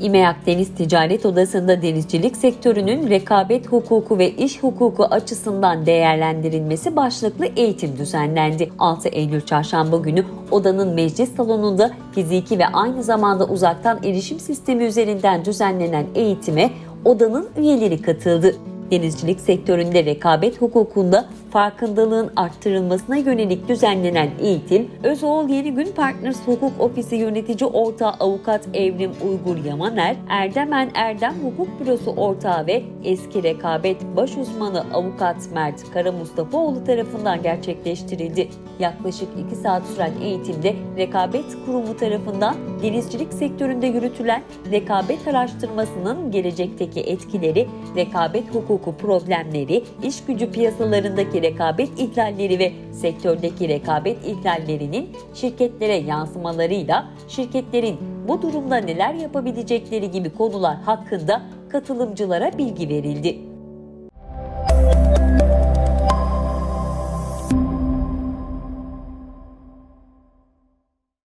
İMEAK Deniz Ticaret Odası'nda denizcilik sektörünün rekabet hukuku ve iş hukuku açısından değerlendirilmesi başlıklı eğitim düzenlendi. 6 Eylül Çarşamba günü odanın meclis salonunda fiziki ve aynı zamanda uzaktan erişim sistemi üzerinden düzenlenen eğitime odanın üyeleri katıldı. Denizcilik sektöründe rekabet hukukunda farkındalığın arttırılmasına yönelik düzenlenen eğitim, Özoğul Yeni Gün Partners Hukuk Ofisi Yönetici Ortağı Avukat Evrim Uygur Yamaner, Erdemen Erdem Hukuk Bürosu Ortağı ve eski rekabet baş uzmanı Avukat Mert Kara Mustafaoğlu tarafından gerçekleştirildi. Yaklaşık 2 saat süren eğitimde Rekabet Kurumu tarafından denizcilik sektöründe yürütülen rekabet araştırmasının gelecekteki etkileri, rekabet hukuku problemleri, iş gücü piyasalarındaki rekabet ihlalleri ve sektördeki rekabet ihlallerinin şirketlere yansımalarıyla şirketlerin bu durumda neler yapabilecekleri gibi konular hakkında katılımcılara bilgi verildi.